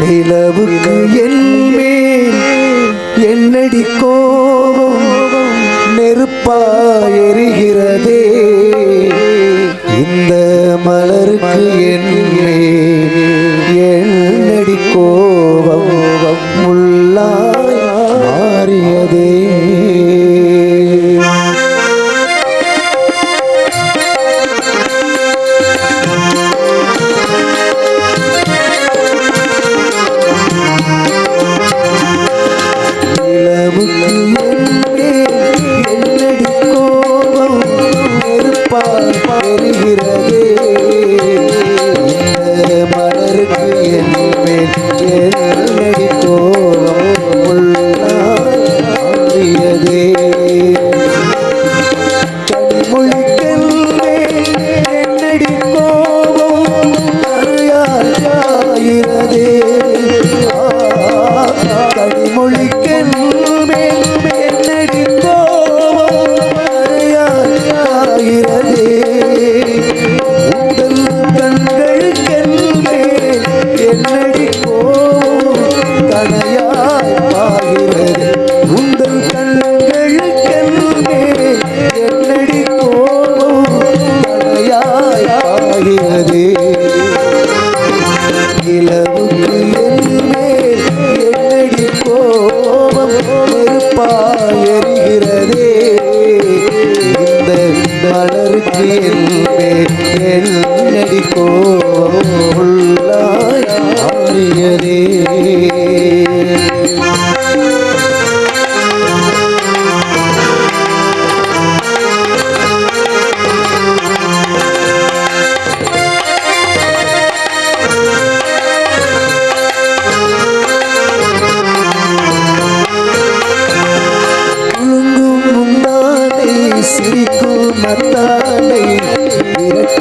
நிலவுக்கு என்மேல் என்னடி கோபம்? நெருப்பா எரிகிறதே. இந்த மலருக்கு என்மேல் என்னடி கோபம்? முல்லாய் மாறியதே. वीर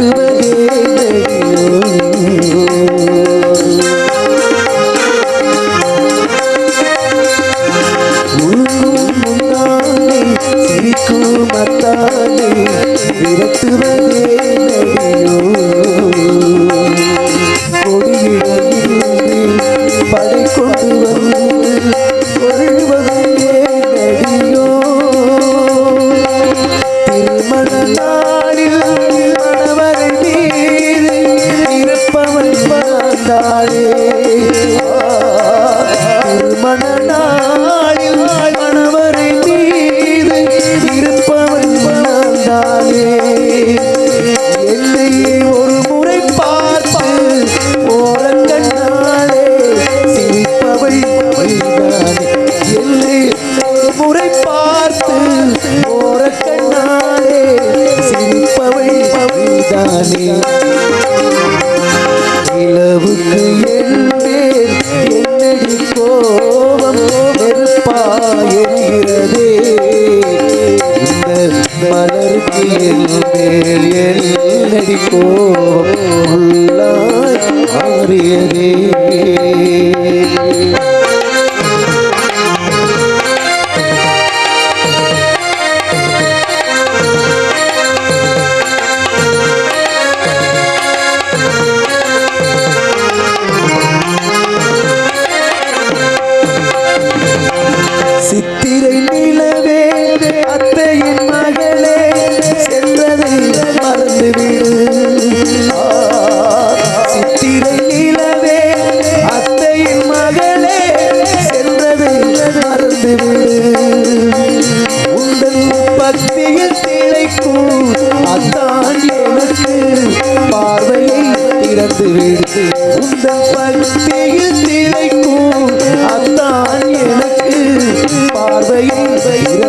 பார்த்து ஓரக்கண்ணாலே சிரிப்பவள் பவிதானே நிலவுக்கு என்றே என்னடி கோபம் வெறுப்பாயிருக்கிறதே இந்த மலருக்கு என்பேல் என்னடி கோபம் உள்ளாரியதே பார்வையில்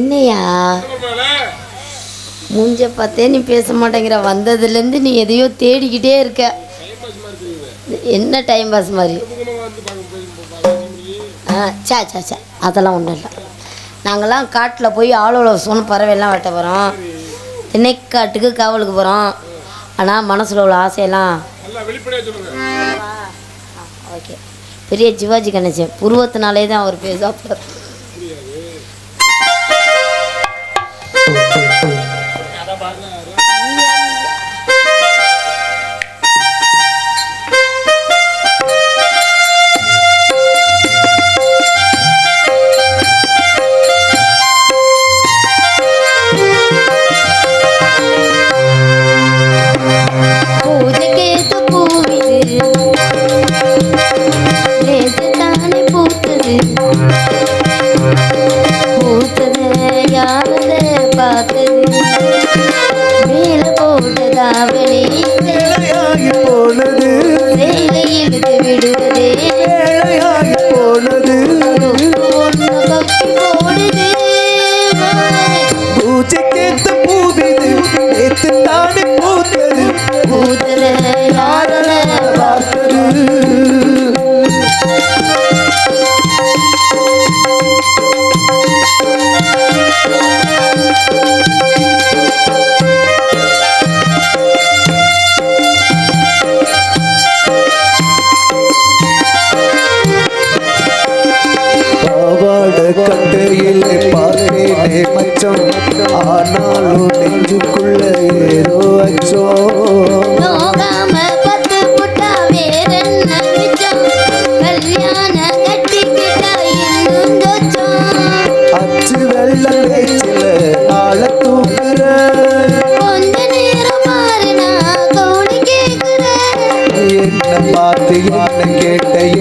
என்னையா? மூஞ்ச பார்த்தே நீ பேச மாட்டேங்கிற. வந்ததுலேருந்து நீ எதையோ தேடிக்கிட்டே இருக்க. என்ன டைம் பாஸ் மாதிரி? ஆ சா சே சா அதெல்லாம் ஒன்றும் இல்லை. நாங்கள்லாம் காட்டில் போய் ஆளோட சொன்ன பறவைலாம் வெட்ட போகிறோம் திணைக்காட்டுக்கு காவலுக்கு போகிறோம் ஆனால் மனசில் உள்ள ஆசையெல்லாம் ஓகே. பெரிய சிவாஜி கணேசன் புருவத்தினாலே தான் அவர் பேசாப்பார்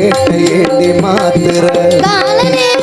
கேட்ட ஏட்ட ஏண்டி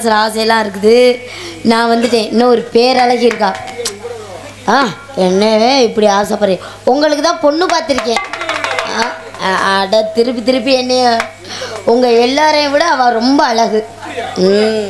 மனசில் ஆசையெல்லாம் இருக்குது. நான் வந்துட்டேன். இன்னும் ஒரு பேரழகி இருக்கா? ஆ என்னவே இப்படி ஆசைப்படுறேன் உங்களுக்கு தான் பொண்ணு பார்த்துருக்கேன். ஆ, அட திருப்பி திருப்பி என்னைய உங்கள் எல்லாரையும் விட அவள் ரொம்ப அழகு. ம்.